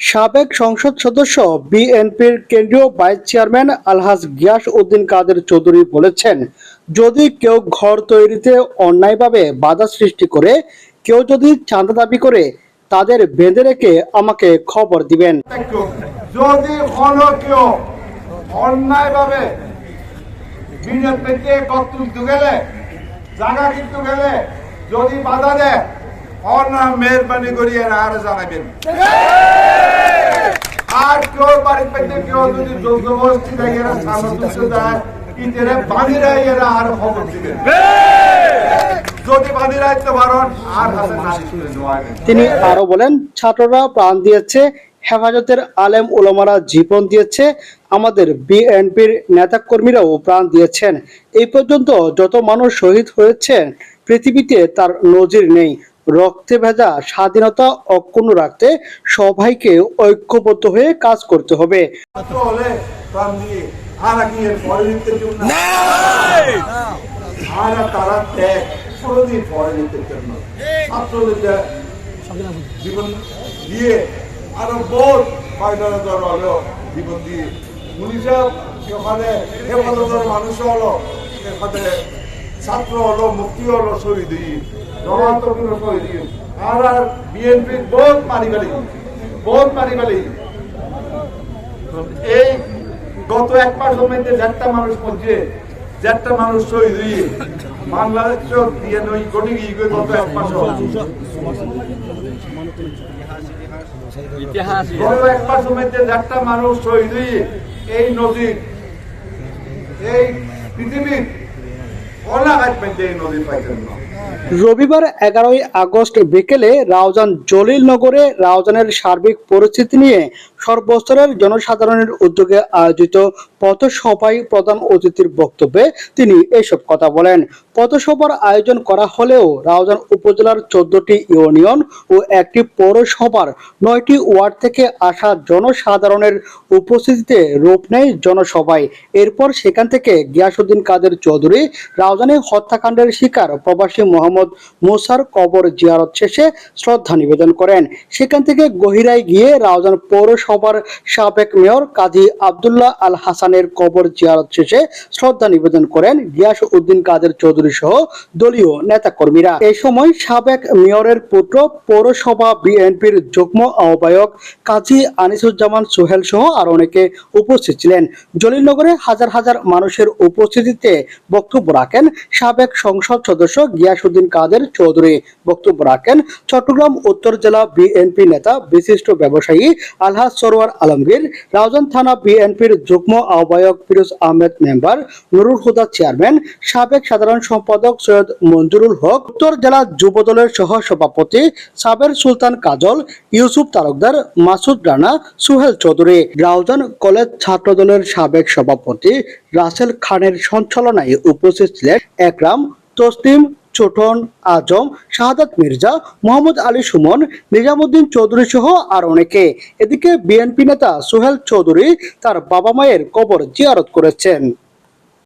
সাবেক সংসদ সদস্য বিএনপির কেন্দ্রীয় ভাইস চেয়ারম্যান আলহাজ গিয়াস উদ্দিন কাদের চৌধুরী বলেছেন, যদি কেউ ঘর তৈরিতে অন্যায়ভাবে বাধা সৃষ্টি করে, কেউ যদি চাঁদা দাবি করে, তাদের বেঁধে রেখে আমাকে খবর দিবেন। যদি কোনো কেউ অন্যায়ভাবে জায়গা কিন্তু গেলে যদি বাধা দেয় মেহরবানি করি আর জানাবেন। আর কেউ বাড়ি কেউ যদি দেয় এরা সামর্থ্য দেয় এরা আর খবর দিবেন। তিনি আরও বলেন, ছাত্ররা প্রাণ দিয়েছে, হেফাজতের আলেম ওলামারা জীবন দিয়েছে, আমাদের বিএনপির নেতাকর্মীরাও প্রাণ দিয়েছেন। এই পর্যন্ত যত মানুষ শহীদ হয়েছেন, পৃথিবীতে তার নজির নেই। রক্তে ভেজা স্বাধীনতা অক্ষুণ্ণ রাখতে সবাইকে ঐক্যবদ্ধ হয়ে কাজ করতে হবে। দিয়ে। আর হলো জীবন দিয়ে। ওখানে মানুষ হলো এখানে ছাত্র হলো মুক্তি হলো শহীদ জমাত শহীদ আর আর বিএনপির বহুত ফেলি। বহুত ফেলি। এই গত এক মাসের মধ্যে চারটা মানুষ মধ্যে চারটা মানুষ শহীদ হয়ে। বাংলাদেশ দিয়ে নই কোটি গিয়ে গত এক মাস গত এক মাসের মধ্যে চারটা মানুষ শহীদ হয়ে এই নদীর এই পৃথিবীর অনাঘাত মধ্যে এই নদী পাইছেন না রবিবার এগারোই আগস্ট বিকেলে রাউজান জলিলনগরে রাউজানের সার্বিক পরিস্থিতি নিয়ে সর্বস্তরের জনসাধারণের উদ্যোগে আয়োজিত পথসভায় প্রধান অতিথির বক্তব্যে তিনি এসব কথা বলেন। পথসভার আয়োজন করা হলেও রাউজান উপজেলার চোদ্দটি ইউনিয়ন ও একটি পৌরসভার নয়টি ওয়ার্ড থেকে আসা জনসাধারণের উপস্থিতিতে রূপ নেয় জনসভায়। এরপর সেখান থেকে গিয়াসুদ্দিন কাদের চৌধুরী রাউজানে হত্যাকাণ্ডের শিকার প্রবাসী মোহাম্মদ মুসার কবর জিয়ারত শেষে শ্রদ্ধা নিবেদন করেন। সেখান থেকে গহিরায় গিয়ে রাউজান পৌরসভার সাবেক মেয়র কাজী আব্দুল্লাহ আল হাসানের কবর জিয়ারত শেষে শ্রদ্ধা নিবেদন করেন গিয়াস উদ্দিন কাদের চৌধুরী সহ দলীয় নেতাকর্মীরা। এই সময় সাবেক মেয়রের পুত্র, পৌরসভা বিএনপির যুগ্ম আহ্বায়ক কাজী আনিসুজ্জামান সোহেল সহ আর অনেকে উপস্থিত ছিলেন। জলিলনগরে হাজার হাজার মানুষের উপস্থিতিতে বক্তব্য রাখেন সাবেক সংসদ সদস্য গিয়াসুদ্দিন কাদের চৌধুরী। বক্তব্য রাখেন চট্টগ্রাম উত্তর জেলা বিএনপি নেতা, বিশিষ্ট ব্যবসায়ী আলহাজ সরোয়ার আলমগীর, রাউজান থানা বিএনপির যুগ্ম আহ্বায়ক ফিরোজ আহমেদ মেম্বার, নুরুল হুদা চেয়ারম্যান, সাবেক সাধারণ সম্পাদক সৈয়দ মঞ্জুরুল হক, উত্তর জেলা যুবদলের সহ সভাপতি সাবের সুলতান কাজল, ইউসুফ তালুকদার, মাসুদ রানা, সুহেল চৌধুরী। রাউজান কলেজ ছাত্র দলের সাবেক সভাপতি রাসেল খানের সঞ্চালনায় উপস্থিত ছিলেন একরাম তসলিম ছোটন আজম, শাহাদাত মির্জা, মোহাম্মদ আলী সুমন, নিজামুদ্দিন চৌধুরী সহ আর অনেকে। এদিকে বিএনপি নেতা সোহেল চৌধুরী তার বাবা মায়ের কবর জিয়ারত করেছেন।